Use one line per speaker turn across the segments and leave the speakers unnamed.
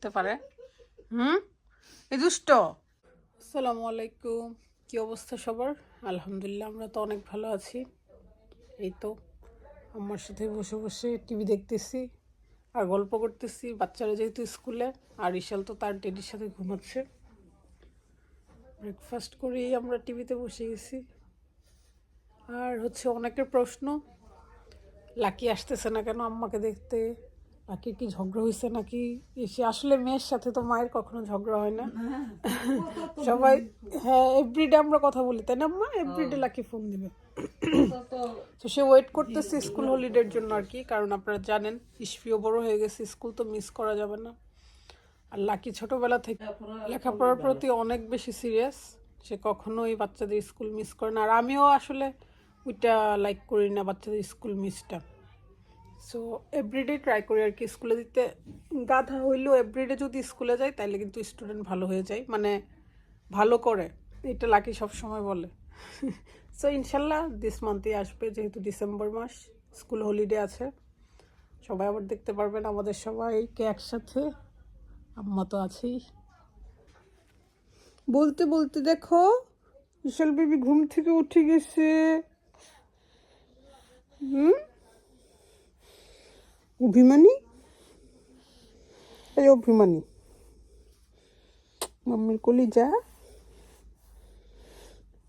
হতে পারে। হুম? এই দুষ্ট। আসসালামু আলাইকুম। কি অবস্থা সবার? আলহামদুলিল্লাহ আমরা তো অনেক ভালো আছি। এই তো আমার সাথে বসে বসে টিভি দেখতেছি আর গল্প করতেছি। বাচ্চারা যেহেতু স্কুলে আর ইশাল তো তার ডেডির সাথে ঘুমাচ্ছে। ব্রেকফাস্ট করেই আমরা টিভিতে বসে গেছি। আর হচ্ছে অনেকের প্রশ্ন লাকি আসতেছে না কেন আম্মাকে দেখতে? লাকির কি ঝগড়া হয়েছে নাকি? সে আসলে মেয়ের সাথে তো মায়ের কখনো ঝগড়া হয় না। সবাই হ্যাঁ এভরিডে আমরা কথা বলি তাই না মা এভরিডে লাকি ফোন দিবে। তো সে ওয়েট করতেছে স্কুল হলিডের জন্য আর কি কারণ আপনারা জানেন ইস্পিও বড় হয়ে গেছে স্কুল তো মিস করা যাবে না। আর লাকি ছোটবেলা থেকে লেখাপড়ার প্রতি অনেক বেশি সিরিয়াস সে কখনোই বাচ্চাদের স্কুল মিস করে না। আর আমিও আসলে ওইটা লাইক করি না বাচ্চাদের স্কুল মিসটা সো এভরিডে ট্রাই করি আর কি স্কুলে দিতে। গাধা হইলেও এভরিডে যদি স্কুলে যায় তাহলে কিন্তু স্টুডেন্ট ভালো হয়ে যায়। মানে ভালো করে। এটা লাকি সব সময় বলে। সো ইনশাল্লাহ দিস মান্থে আসবে, যেহেতু ডিসেম্বর মাস স্কুল হলিডে আছে। সবাই আবার দেখতে পারবেন আমাদের সবাইকে একসাথে। আম্মা তো আছেই। বলতে বলতে দেখো, বিশাল বেবি ঘুম থেকে উঠে গেছে। হুম? অভিমানী? এই অভিমানী। মাম্মির কলি যা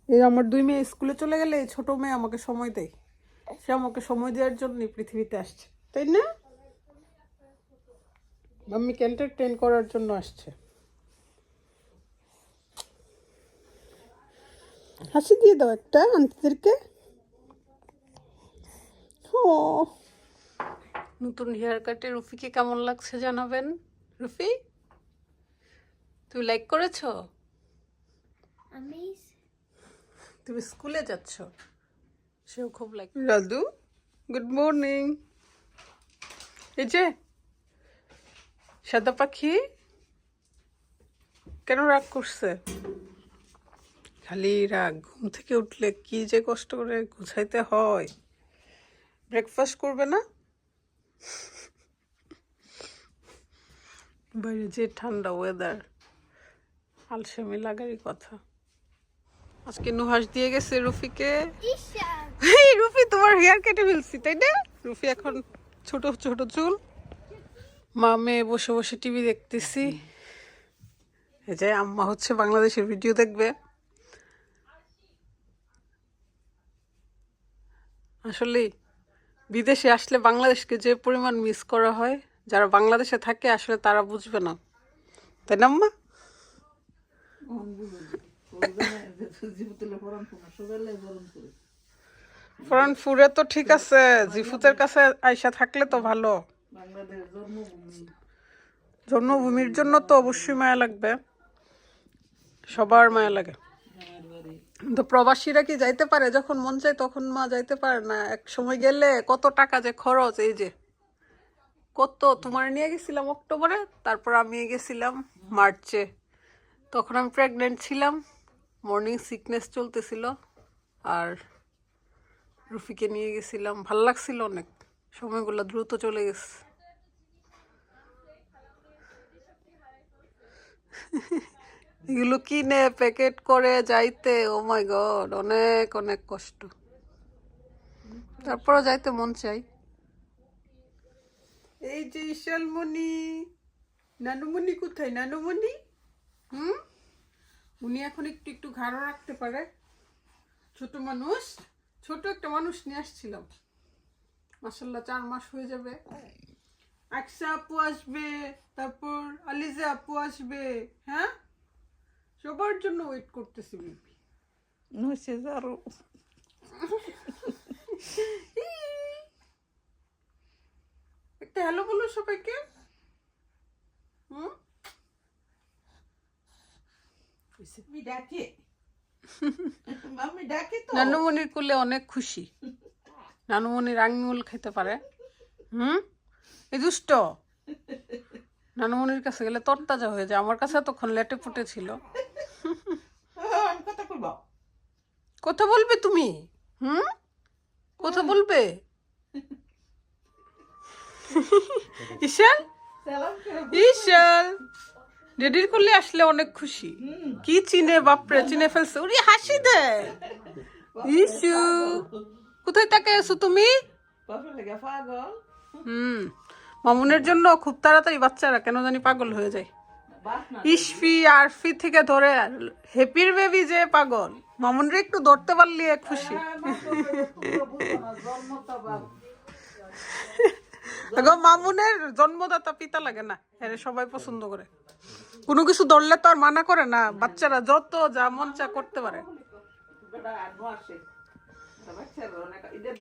এই আমার দুই মেয়ে স্কুলে চলে গেলে এই ছোট মেয়ে আমাকে সময় দেয়। সে আমাকে সময় দেওয়ার জন্যই পৃথিবীতে আসছে, তাই না? মাম্মিকে এন্টারটেন করার জন্য আসছে। হাসি দিয়ে দাও একটা আন্টিদেরকে। ও। নতুন হেয়ার কাটে রুফিকে কেমন লাগছে জানাবেন? রুফি তুমি লাইক করেছ?
আমি
তুমি স্কুলে যাচ্ছ? সেও খুব লাইক রাজু গুড মর্নিং এই যে সাদা পাখি কেন রাগ করছে? খালি রাগ ঘুম থেকে উঠলে কি যে কষ্ট করে গুছাইতে হয়। ব্রেকফাস্ট করবে না? বাইরে যে ঠান্ডা ওয়েদার আলসেমি লাগারই কথা। আজকে নুহাস দিয়ে গেছে রুফিকে। রুফি তোমার হেয়ার কেটে ফেলছি তাই না? রুফি এখন ছোট ছোট চুল। মা মেয়ে বসে বসে টিভি দেখতেছি। এই যে আম্মা হচ্ছে বাংলাদেশের ভিডিও দেখবে। আসলে বিদেশে আসলে বাংলাদেশকে যে পরিমাণ মিস করা হয় যারা বাংলাদেশে থাকে, আসলে তারা বুঝবে না। তাই না, আম্মা? ফরেন ফুরে তো ঠিক আছে, জিফুতের কাছে আয়সা থাকলে তো ভালো। জন্মভূমির জন্য তো অবশ্যই মায়া লাগবে। সবার মায়া লাগে। তো প্রবাসীরা কি যাইতে পারে? যখন মন চায় তখন মা যাইতে পারে না। এক সময় গেলে কত টাকা যে খরচ, এই যে। কত, তোমার নিয়ে গেছিলাম অক্টোবরে, তারপর আমি গেছিলাম মার্চে। তখন আমি প্রেগনেন্ট ছিলাম মর্নিং সিকনেস চলতেছিল, আর রুফিকে নিয়ে গেছিলাম। ভালো লাগছিল অনেক, সময়গুলো দ্রুত চলে গেছে। এগুলো কিনে প্যাকেট করে যাইতে ও মাই গড অনেক অনেক কষ্ট। তারপরও যাইতে মন চাই। এই যে ইশালমণি নানুমণি কোথায়? নানুমণি? হুম? উনি এখন একটু একটু ঘাড়ও রাখতে পারে। ছোট মানুষ। ছোট একটা মানুষ নিয়ে আসছিলাম। মাসাল্লাহ চার মাস হয়ে যাবে। আকসা আপু আসবে তারপর আলিজা আপু আসবে হ্যাঁ? সবার জন্য ওয়েট করতেছি বিপি
নইছে আরও
একটা হ্যালো বলো সবাইকে? হুম? নানুমণির কোলে অনেক খুশি। নানুমণির আঙুল খেতে পারে। হুম? এই দুষ্ট। নানুমণির কাছে গেলে তরতাজা হয়ে যায়। আমার কাছে তখন লেটে ফুটে ছিল।
কথা
কথা বলবে তুমি। হুম? কথা বলবে? ঈশান? ঈশান। ডেডির করলে আসলে অনেক খুশি। কি চিনে, বাপরে, চিনে ফেলছে। উনি হাসি দে। ইসু, কোথায় তাকে আছো তুমি? হুম। মামুনের জন্য খুব তাড়াতাড়ি বাচ্চারা, কেন জানি পাগল হয়ে যায়। ইসফি আরফি থেকে ধরে হ্যাপির বেবি যে পাগল। মামুনরে একটু ধরতে পারলি খুশি। এখন মামুনের জন্মদাতা পিতা লাগে না। এর সবাই পছন্দ করে। কোনো কিছু ধরলে তো আর মানা করে না। বাচ্চারা যত যা মন চা করতে পারে।